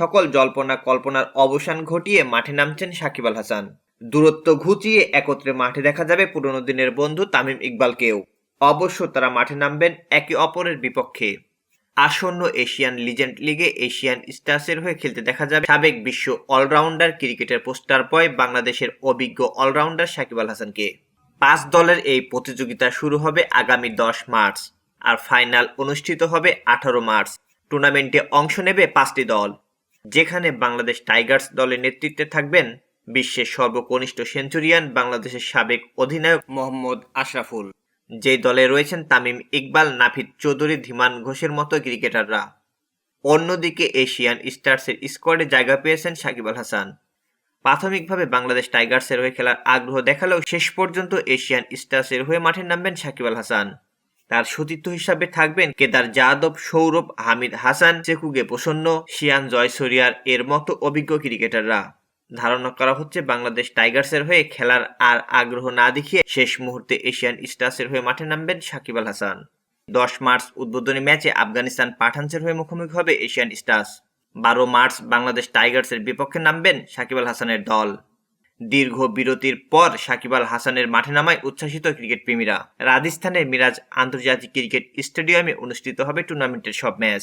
সকল জল্পনা কল্পনার অবসান ঘটিয়ে মাঠে নামছেন সাকিব আল হাসান। দূরত্ব ঘুচিয়ে একত্রে মাঠে দেখা যাবে পুরনো দিনের বন্ধু তামিম ইকবালকেও। অবশ্য তারা মাঠে নামবেন একে অপরের বিপক্ষে। আসন্ন এশিয়ান লিজেন্ড লিগে এশিয়ান স্টার্সের হয়ে খেলতে দেখা যাবে সাবেক বিশ্ব অলরাউন্ডার ক্রিকেটের পোস্টার বয় বাংলাদেশের অভিজ্ঞ অলরাউন্ডার সাকিব আল হাসানকে। পাঁচ দলের এই প্রতিযোগিতা শুরু হবে আগামী দশ মার্চ, আর ফাইনাল অনুষ্ঠিত হবে আঠারো মার্চ। টুর্নামেন্টে অংশ নেবে পাঁচটি দল। যেখানে বাংলাদেশ টাইগার্স দলের নেতৃত্বে থাকবেন বিশ্বের সর্বকনিষ্ঠ সেঞ্চুরিয়ান বাংলাদেশের সাবেক অধিনায়ক মোহাম্মদ আশরাফুল। যেই দলে রয়েছেন তামিম ইকবাল, নাফিদ চৌধুরী, ধীমান ঘোষের মতো ক্রিকেটাররা। অন্যদিকে এশিয়ান স্টার্সের স্কোয়াডে জায়গা পেয়েছেন সাকিব আল হাসান। প্রাথমিকভাবে বাংলাদেশ টাইগার্সের হয়ে খেলার আগ্রহ দেখালেও শেষ পর্যন্ত এশিয়ান স্টার্সের হয়ে মাঠে নামবেন সাকিব আল হাসান। তার সতীর্থ হিসাবে থাকবেন কেদার যাদব, সৌরভ, হামিদ হাসান চেকুগে প্রসন্ন, শিয়ান জয়সরিয়ার এর মতো অভিজ্ঞ ক্রিকেটাররা। ধারণা করা হচ্ছে বাংলাদেশ টাইগার্সের হয়ে খেলার আর আগ্রহ না দেখিয়ে শেষ মুহূর্তে এশিয়ান স্টার্সের হয়ে মাঠে নামবেন সাকিব আল হাসান। দশ মার্চ উদ্বোধনী ম্যাচে আফগানিস্তান পাঠানসের হয়ে মুখোমুখি হবে এশিয়ান স্টার্স। বারো মার্চ বাংলাদেশ টাইগার্সের বিপক্ষে নামবেন সাকিব আল হাসানের দল। দীর্ঘ বিরতির পর সাকিব আল হাসানের মাঠে নামায় উচ্ছ্বাসিত ক্রিকেট প্রেমীরা রাজস্থানের মিরাজ আন্তর্জাতিক ক্রিকেট স্টেডিয়ামে অনুষ্ঠিত হবে টুর্নামেন্টের সব ম্যাচ।